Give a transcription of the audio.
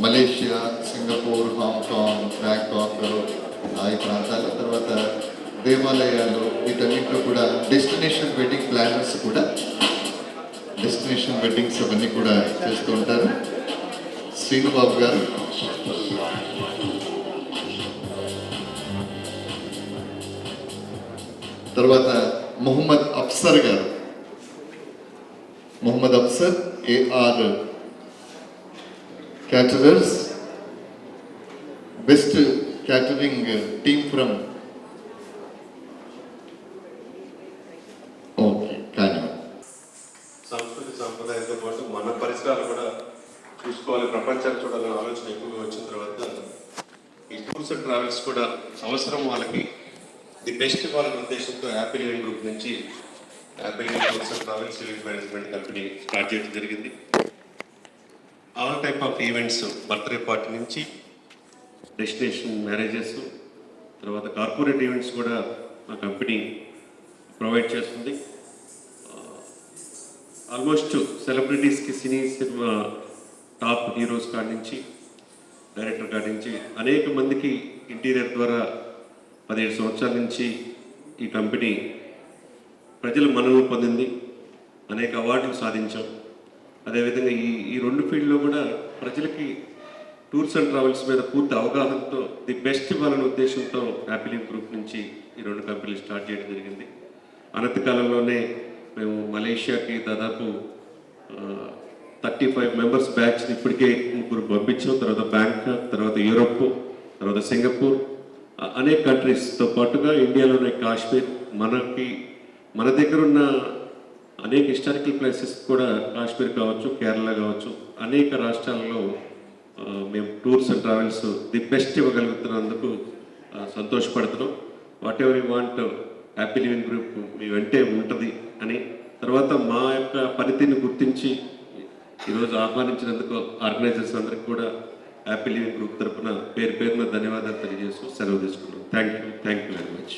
Malaysia Singapore Hong Kong Bangkok ఈ ప్రాంతాల తర్వాత దేవాలయాలు వీటన్నింటిలో కూడా డెస్టినేషన్ వెడ్డింగ్ ప్లానర్స్ కూడా డెస్టినేషన్ వెడ్డింగ్స్ అవన్నీ కూడా చేస్తూ ఉంటారు. శ్రీనుబాబు గారు. తర్వాత మొహమ్మద్ అఫ్సర్ గారు. Mohammed Afsar AR caterers best catering team from okay కానీ సంస్కృతి సంప్రదాయంతో పాటు మన పరిసరాలు కూడా చూసుకోవాలి. ప్రపంచాన్ని చూడాలనే ఆలోచన ఎక్కువగా వచ్చిన తర్వాత ఈ టూర్స్ అండ్ ట్రావెల్స్ కూడా అవసరం వాళ్ళకి ది బెస్ట్ వాళ్ళ ఉద్దేశంతో యాపిల్ గ్రూప్ నుంచి Apple event tours and travels event management company start చేయడం జరిగింది. All type of events birthday party నుంచి డెస్టినేషన్ మ్యారేజెస్ తర్వాత కార్పొరేట్ ఈవెంట్స్ కూడా మా కంపెనీ ప్రొవైడ్ చేస్తుంది. Uh, ఆల్మోస్ట్ సెలబ్రిటీస్కి సినీ సినిమా టాప్ హీరోస్ కాడి నుంచి డైరెక్టర్ కాడి నుంచి అనేక మందికి ఇంటీరియర్ ద్వారా పదిహేడు సంవత్సరాల నుంచి ఈ కంపెనీ ప్రజల మన్ననలు పొందింది. అనేక అవార్డులు సాధించాం. అదేవిధంగా ఈ ఈ రెండు ఫీల్డ్లో కూడా ప్రజలకి టూర్స్ అండ్ ట్రావెల్స్ మీద పూర్తి అవగాహనతో ది బెస్ట్ ఇవ్వాలనే ఉద్దేశంతో యాపిలింగ్ గ్రూప్ నుంచి ఈ రెండు కంపెనీలు స్టార్ట్ చేయడం జరిగింది. అనంత కాలంలోనే మేము మలేషియాకి దాదాపు థర్టీ ఫైవ్ మెంబర్స్ బ్యాచ్ని ఇప్పటికే ముగ్గురు పంపించాం. తర్వాత బ్యాంకాక్ తర్వాత యూరోప్ తర్వాత సింగపూర్ అనేక కంట్రీస్తో పాటుగా ఇండియాలోనే కాశ్మీర్ మనకి మన దగ్గర ఉన్న అనేక హిస్టారికల్ ప్లేసెస్ కూడా కాశ్మీర్ కావచ్చు కేరళ కావచ్చు అనేక రాష్ట్రాలలో మేము tours and travels the best ఇవ్వగలుగుతున్నందుకు సంతోషపడుతున్నాం. Whatever you want happy living group మీ వెంటే ఉంటుంది అని. తర్వాత మా యొక్క పనితీరుని గుర్తించి ఈరోజు ఆహ్వానించినందుకు ఆర్గనైజర్స్ అందరికి కూడా హ్యాపీ లివింగ్ గ్రూప్ తరపున పేరు పేరున ధన్యవాదాలు తెలియజేస్తూ సెలవు తీసుకున్నాం thank you thank you very much